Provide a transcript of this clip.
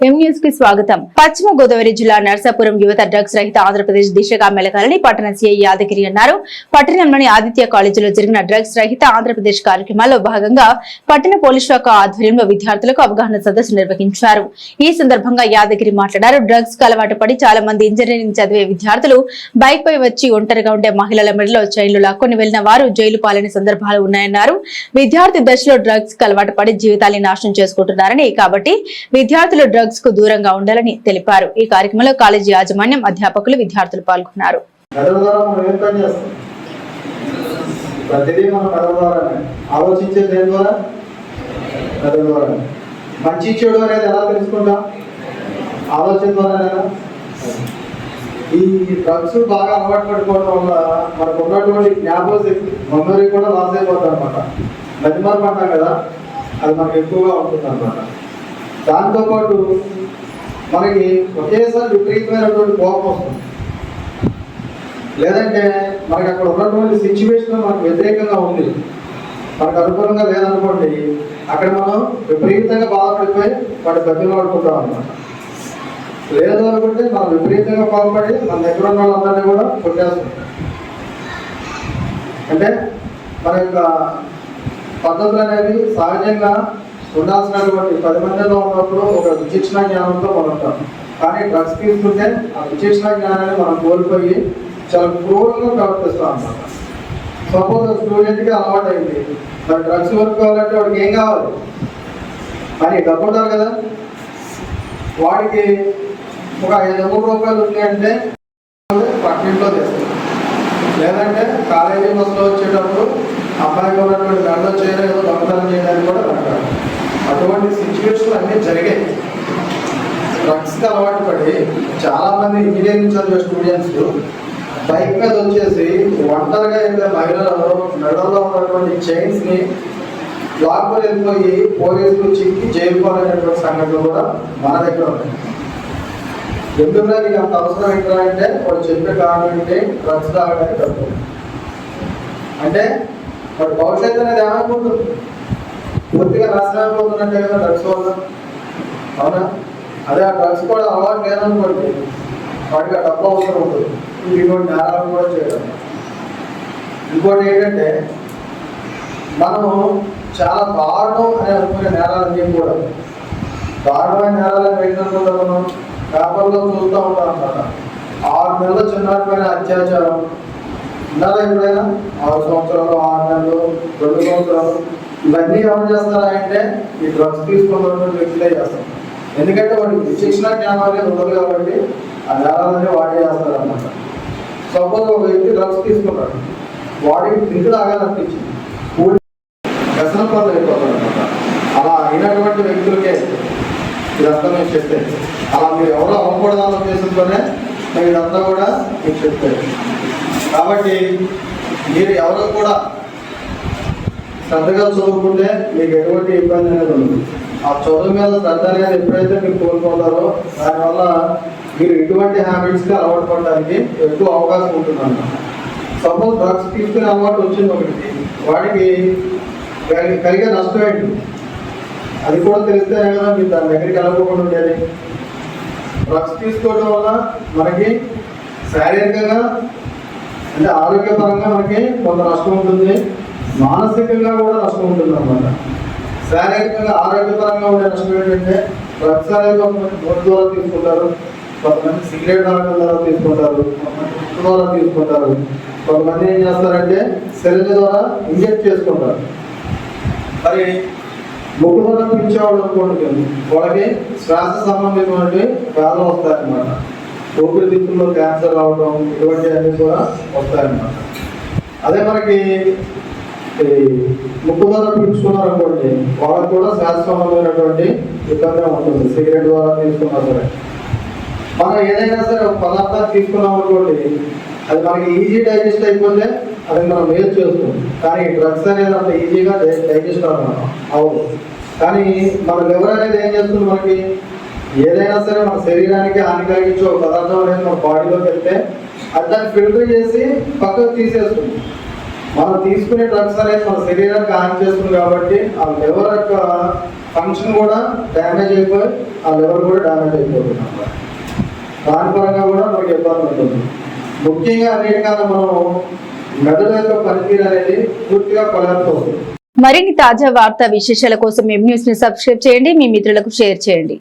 ఎం కి స్వాగతం. పశ్చిమ గోదావరి జిల్లా నర్సాపురం యువత డ్రగ్స్ రహిత ఆంధ్రప్రదేశ్ దిశగా మెలగాలని పట్టణ సీఐ యాదగిరి అన్నారు. పట్టణంలోని ఆదిత్య కాలేజీలో జరిగిన డ్రగ్స్ రహిత ఆంధ్రప్రదేశ్ కార్యక్రమాల్లో భాగంగా పట్టణ పోలీస్ శాఖ ఆధ్వర్యంలో విద్యార్థులకు అవగాహన సదస్సు నిర్వహించారు. ఈ సందర్భంగా యాదగిరి మాట్లాడారు. డ్రగ్స్కు అలవాటు పడి చాలా మంది ఇంజనీరింగ్ చదివే విద్యార్థులు బైక్ పై వచ్చి ఒంటరిగా ఉండే మహిళల మెడలో చైన్లు లాక్కొని వెళ్ళిన వారు జైలు పాలైన సందర్భాలు ఉన్నాయన్నారు. విద్యార్థి దశలో డ్రగ్స్కు అలవాటు పడి జీవితాన్ని నాశనం చేసుకుంటున్నారని కాబట్టి విద్యార్థులు డ్రగ్స్కు దూరంగా ఉండాలని తెలిపారు. ఈ కార్యక్రమంలో కాలేజీ యాజమాన్యం అధ్యాపకులు విద్యార్థులు పాల్గొన్నారు. మంచి చెడు అనేది ఎలా తెలుసుకుంటాం? ఆలోచన ద్వారా ఈ డ్రగ్స్ బాగా అలవాటు పడిపోవడం వల్ల మనకు ఉన్నటువంటి జ్ఞాపక శక్తి మెమరీ కూడా లాస్ అయిపోతుంది అనమాట మతిమరుపు అంటాం కదా? అది మనకు ఎక్కువగా ఉంటుంది అనమాట దాంతోపాటు మనకి ఒకేసారి విపరీతమైనటువంటి కోపం వస్తుంది. లేదంటే మనకి అక్కడ ఉన్నటువంటి సిచ్యువేషన్ మనకు వ్యతిరేకంగా ఉంది. మనకు అనుకూలంగా లేదనుకోండి అక్కడ మనం విపరీతంగా బాధపడిపోయి వాటి బతిలో ఆడుకుంటాం అనమాట లేదు అనుకుంటే మనం విపరీతంగా బాధపడి మన దగ్గర ఉన్న వాళ్ళందరినీ కూడా కొట్టేస్తుంటాం అంటే మన యొక్క పద్ధతులు అనేవి సహజంగా ఉండాల్సినటువంటి పది మందిలో ఉన్నప్పుడు ఒక విచక్షణ జ్ఞానంతో మనం ఉంటాం కానీ డ్రగ్స్ తీసుకుంటే ఆ విచక్షణ జ్ఞానాన్ని మనం కోల్పోయి చాలా క్రూరంగా ప్రవర్తిస్తాం అన్నమాట. సపోజ్ స్టూడెంట్కి అలవాటు అయింది మరి డ్రగ్స్ వర్క్ కావాలంటే వాడికి ఏం కావాలి? అని డబ్బు ఉండాలి కదా? వాడికి ఒక ఐదు వందల రూపాయలు ఉన్నాయంటే పక్కింట్లో తెస్తాం. లేదంటే కాలేజీ బస్సులో వచ్చేటప్పుడు అబ్బాయికి ఉన్నటువంటి గంటలో చేయలేదు ఏదో దొంగతనం చేయడానికి కూడా అంటారు అటువంటి సిచ్యువేషన్ అన్నీ జరిగాయి. డ్రగ్స్కి అలవాటు పడి చాలా మంది ఇంజనీరింగ్ చదివే స్టూడెంట్స్ బైక్ మీద వచ్చేసి ఒంటరిగా వెళ్ళే మహిళలు మెడలో ఉన్నటువంటి చైన్స్ని ని వెళ్ళిపోయి పోలీసులు చిక్కి జైలు పాలైనటువంటి సంఘటనలు కూడా మన దగ్గర ఉన్నాయి. ఎందుకంటే నీకు అంత అవసరం ఏంటంటే అంటే వాడు చెప్పే కారణం ఏంటి? డ్రగ్స్ రావడానికి అంటే వాడు భవిష్యత్తు అనేది ఏమనుకుంటుంది? పూర్తిగా నాశనంలో అయిపోతున్నట్టే కదా డ్రగ్స్ వల్ల? అవునా? అదే ఆ డ్రగ్స్ కూడా అలవాటు లేదనుకోండి వాటికి ఆ డబ్బు అవసరం ఉంటుంది ఇటువంటి నేరాలు కూడా చేయడం. ఇంకోటి ఏంటంటే మనము చాలా దారుణం అని అనుకునే నేరాలు చేయకూడదు. దారుణమైన నేరాలు ఏంటనుకుంటాం మనం? పేపర్లో చూస్తూ ఉంటాం అనమాట ఆరు నెలల చిన్నారిపైన అత్యాచారం. ఉన్నారా ఎప్పుడైనా? ఆరు సంవత్సరాలు ఆరు నెలలు రెండు సంవత్సరాలు. ఇవన్నీ ఎవరు చేస్తారా అంటే ఈ డ్రగ్స్ తీసుకున్న వ్యక్తులే చేస్తారు. ఎందుకంటే వాడికి విశిక్షణ జ్ఞానం అనేది ఉండదు కాబట్టి ఆ నేరాలన్నీ వాడే చేస్తారు అన్నమాట సపోజ్ ఒక వ్యక్తి డ్రగ్స్ తీసుకున్నాడు వాడికి డ్రింక్ తాగాలనిపించింది కూడి వ్యసన పనులు అయిపోతారు అనమాట అలా అయినటువంటి వ్యక్తులకే ఇదంతా చెప్తే అలా మీరు ఎవరో అవ్వకూడదన్న ఉద్దేశంతోనే మేము ఇదంతా కూడా మీకు చెప్తారు కాబట్టి మీరు ఎవరు కూడా శ్రద్ధగా చదువుకుంటే మీకు ఎటువంటి ఇబ్బంది అనేది ఉంది ఆ చదువు మీద శ్రద్ధ అనేది ఎప్పుడైతే మీరు కోల్పోతారో దానివల్ల మీరు ఇటువంటి హ్యాబిట్స్కి అలవాటు పడడానికి ఎక్కువ అవకాశం ఉంటుందన్నమాట సపోజ్ డ్రగ్స్ తీసుకునే అలవాటు వచ్చింది ఒకటికి. వాడికి కలిగే నష్టం ఏంటి? అది కూడా తెలిస్తేనే కదా మీరు దాని దగ్గరికి వెళ్ళకుండా ఉండేది. డ్రగ్స్ తీసుకోవడం వల్ల మనకి శారీరకంగా అంటే ఆరోగ్యపరంగా మనకి కొంత నష్టం ఉంటుంది. మానసికంగా కూడా నష్టం ఉంటుంది అనమాట శారీరకంగా ఆరోగ్యపరంగా ఉండే నష్టం ఏంటంటే డ్రగ్స్ అనేది కొంతమంది ద్వారా తీసుకుంటారు కొంతమంది సిగరెట్ తాగడం ద్వారా తీసుకుంటారు కొంతమంది ద్వారా తీసుకుంటారు. కొంతమంది ఏం చేస్తారంటే శరీరం ద్వారా ఇంజెక్ట్ చేసుకుంటారు. మరి ముక్కు ద్వారా పిలిచేవాళ్ళు అనుకోండి వాళ్ళకి శ్వాస సంబంధించినటువంటి వ్యాధులు వస్తాయన్నమాట. ఊపిరితిత్తుల్లో క్యాన్సర్ రావడం ఇటువంటి అన్నీ కూడా వస్తాయన్నమాట. అదే మనకి ఈ ముక్కు ద్వారా పీల్చుకున్నారు అనుకోండి వాళ్ళకి కూడా శ్వాస సంబంధమైనటువంటి ఇబ్బంది ఉంటుంది. సిగరెట్ ద్వారా తీసుకున్నా సరే. మనం ఏదైనా సరే ఒక పదార్థాన్ని తీసుకున్నాం అనుకోండి అది మనకి ఈజీ డైజెస్ట్ అయిపోతే అది మనం మేలు చేస్తుంది కానీ డ్రగ్స్ అనేది అంత ఈజీగా డైజెస్ట్ అవ్వడం అవును. కానీ మన లివర్ అనేది ఏం చేస్తుంది మనకి? ఏదైనా సరే మన శరీరానికి హాని కలిగించే ఒక పదార్థం అనేది మన బాడీలోకి వెళ్తే అది దాన్ని ఫిల్టర్ చేసి పక్కకు తీసేస్తుంది. మనం తీసుకునే డ్రగ్స్ అనేది మన శరీరానికి హాని చేస్తుంది కాబట్టి ఆ లివర్ యొక్క ఫంక్షన్ కూడా డ్యామేజ్ అయిపోయి ఆ లివర్ కూడా డ్యామేజ్ అయిపోతుంది దాని పరంగా కూడా మనకి ఇబ్బంది ఉంటుంది. ముఖ్యంగా అన్నిటికన్నా మనం మెదడు యొక్క పనితీరు అనేది పూర్తిగా కొలాప్స్ మరిన్ని తాజా వార్తా విశేషాల కోసం ఎం న్యూస్ని సబ్స్క్రైబ్ చేయండి. మీ మిత్రులకు షేర్ చేయండి.